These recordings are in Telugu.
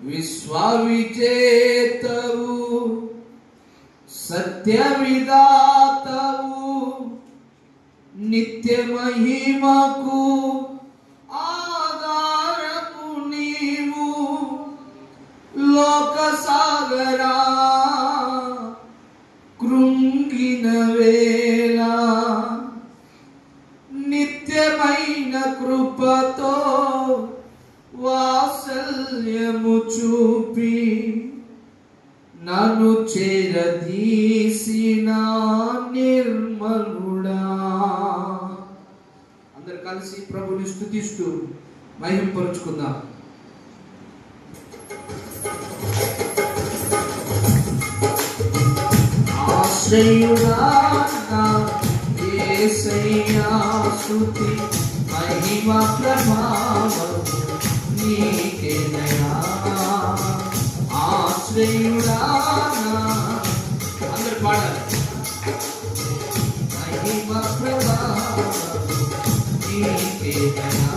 విశ్వవిజేతవు సత్య విధాతవు నిత్య మహిమకు ఆధారము నీవు లోక వాత్సల్యము చూపి నన్ను చేరదీసిన నిర్మలుడా. అందరు కలిసి ప్రభుని స్థుతిస్తూ మహింపరుచుకుందాం. ఆశ్రయుడా ఏ యేసయ్యా స్తుతి మహిమ ప్రభావము నీకేనయా ఆశ్రయుడా అందరు పాడాలి. మహిమ ప్రభావము నీకేనయా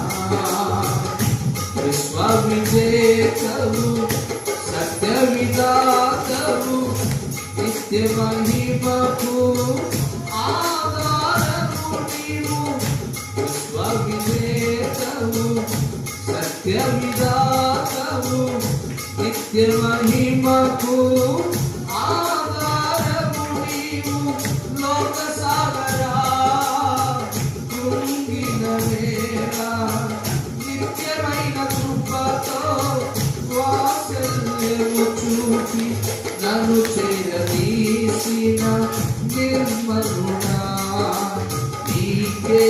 విశ్వవిజేతవు సత్య విధాతవు నిత్య మహిమకు సత్య నిత్య మహిమకు ఆధారము నీవు లోక సాగరా కృంగిన వేళ నిత్యమైన కృపతో వాత్సల్యము చూపి నన్ను చేరదీసిన నిర్మలుడా నీకే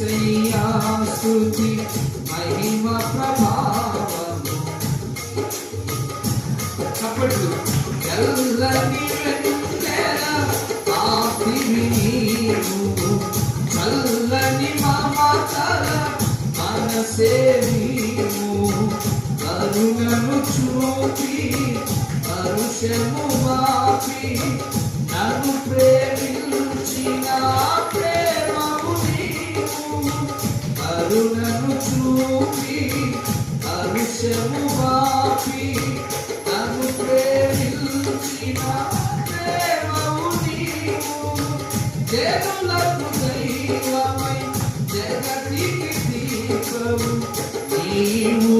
యేసయ్యా స్తుతి మహిమ ప్రభావము. చప్పట్లు తెల్లని వెన్నెల ఆపివి నీవు చల్లని మమతల మనసే నీవు కరుణను చూపి కరుషము మాపి నన్ను ప్రేమించిన ప్రేమము దేశము మాపి నన్ను ప్రేమించిన ప్రేమము నీవు. జనులకు దైవమై జగతికి దీపము నీవు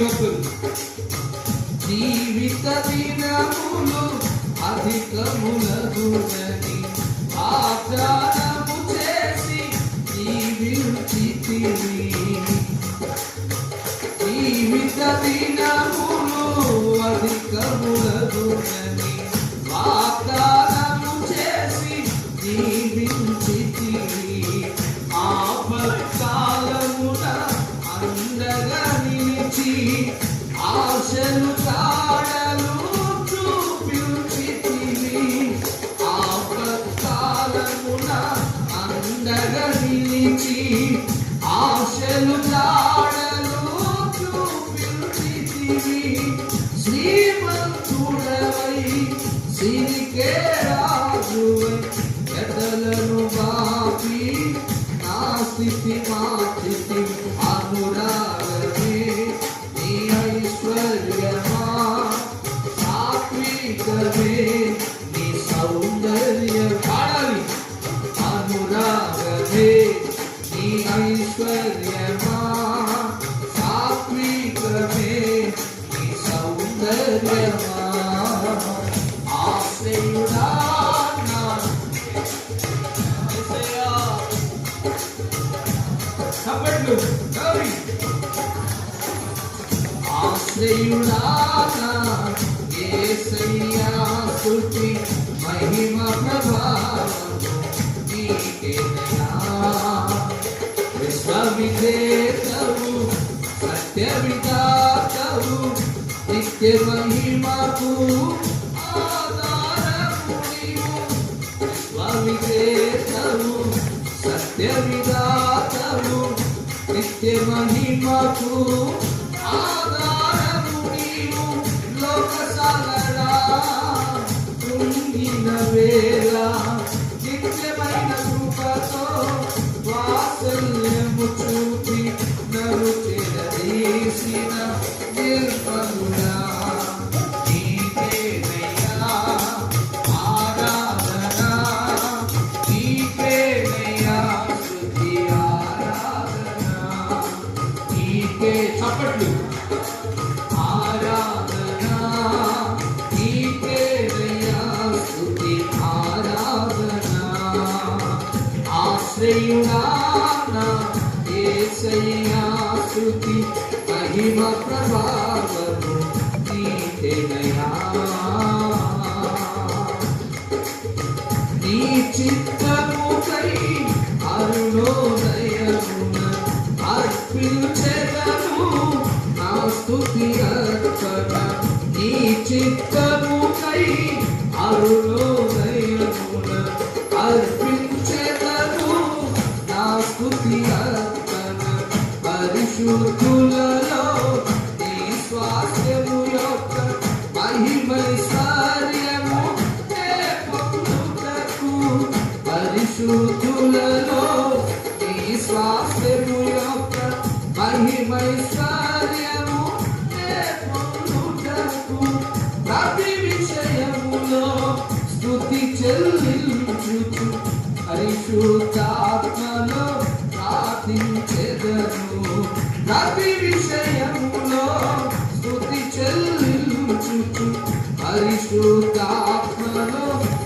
ప్రతి జీవిత దినములు అధికములగునని ఆచారము చేసి జీవించితివి 线路上。స్తుతి మహిమ ప్రభావము సత్య విధాతవు నిత్య మహిమకు ఆధారము సత్య విధాతవు నిత్య మహిమకు ఆధారము ఆశ్రయుడానా యేసయ్యా స్తుతి మహిమ ప్రభావము నీకేనయ్యా నీ చిత్తముకై అరుణోదయమున అర్పించెదను నా స్తుతి అర్పణ నీ చిత్తముకై పరిశుద్ధులలో నీ స్వాస్థ్యము యొక్క మహిమైశ్వర్యము ప్రతి విషయములో పరిశుద్ధాత్మలో ప్రతి విషయములో స్తుతి చెల్లించుచు పరిశుద్ధాత్మలో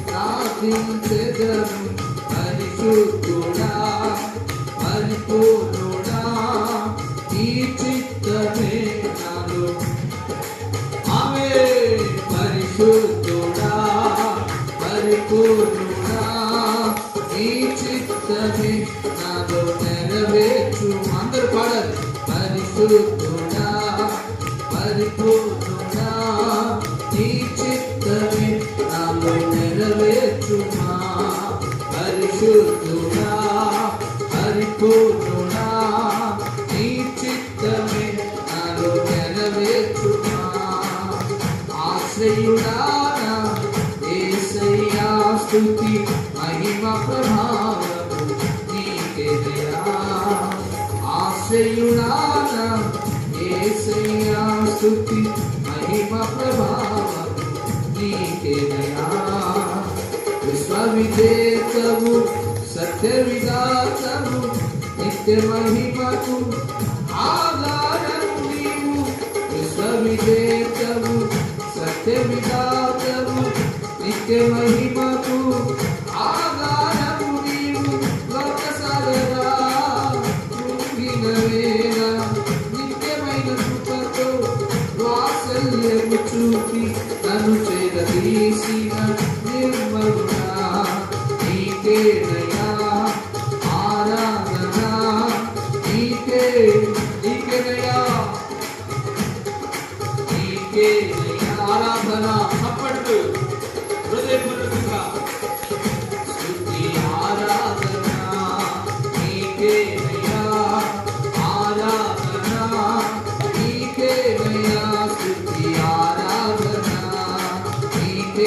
ప్రార్థించెదను పరిశుద్ధుడా పరిపూర్ణుడా పరిశుద్ధుడా పరిపూర్ణుడా ఈ చిత్తమే నాలో నెరవేర్చుమా. ఆశ్రయుడానా ఏసయ్యా స్తుతి మహిమ ప్రభావము నీకేదయా ఆశ్రయుడానా ఏసయ్యా మహిమ ప్రభావము నీకేదయా విశ్వవిజేతవు సత్య విధాతము నిత్య మహిమకు ఆధారము నీవు. విశ్వవిజేతవు సత్య విధాతము నిత్య మహిమకు ఆధారము నీవు. లోక సాగరా వేళ నిత్యమైన కృపతో వాసల్యము చూపి నన్ను చేరదీసిన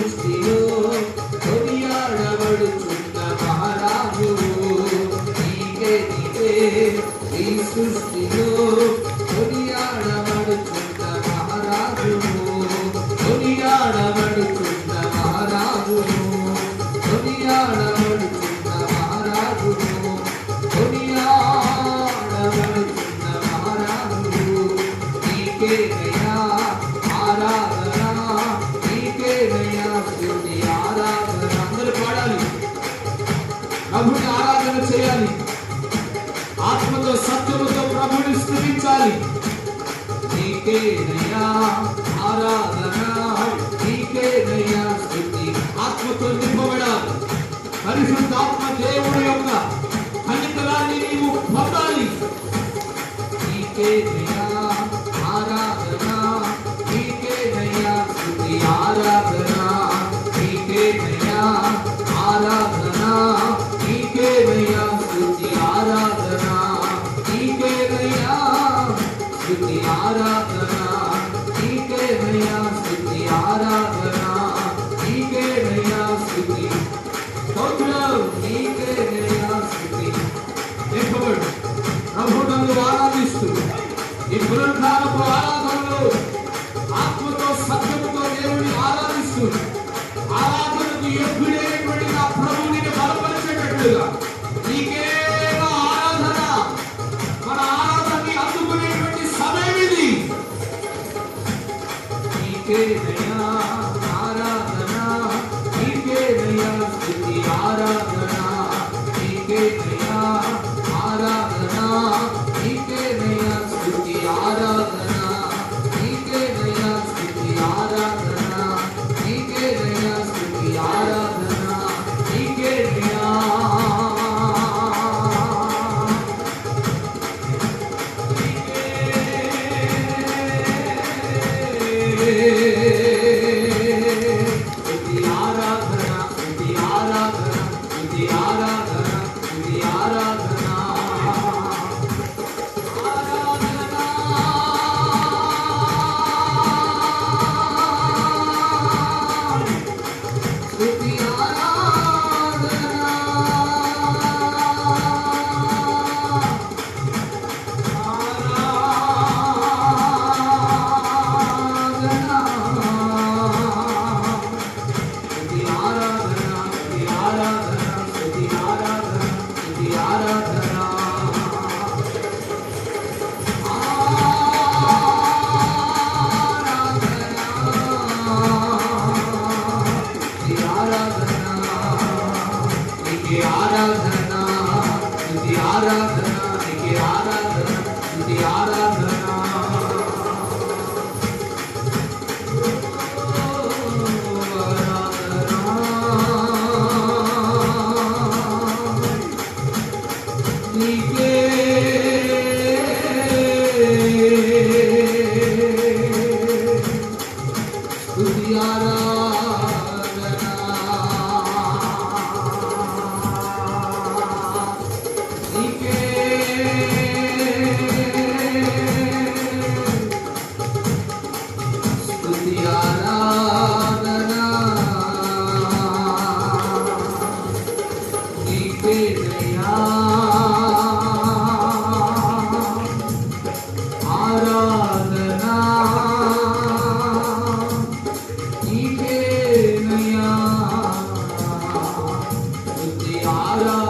ఈ స్థుతించాలి నీకేనయ్యా ఆరాధన నీకేనయ్యా స్థుతి ఆత్మతో నింపబడాలి. పరిశుద్ధాత్మ దేవుడు యొక్క ఫలితరాన్ని నీవు పొందాలి. నీకేనయ్యా స్థుతి స్తోత్రం నీకేనయ్యా స్థుతి చెప్పబడు ప్రభు ఆరాధిస్తూ ఈ పునరుద్ధారపు ఆరాధనలో ఆత్మతో సత్యముతో దేవుని ఆరాధిస్తూ ఆరాధనకు ఎప్పుడైనటువంటి నా ప్రభువుని బలపరిచేటట్లుగా నీకే ఆరాధన మన ఆరాధనని అందుకునేటువంటి సమయం ఇది నీకే ఆరాధన. ఆరాధన నీకే ఆరాధన స్తుతి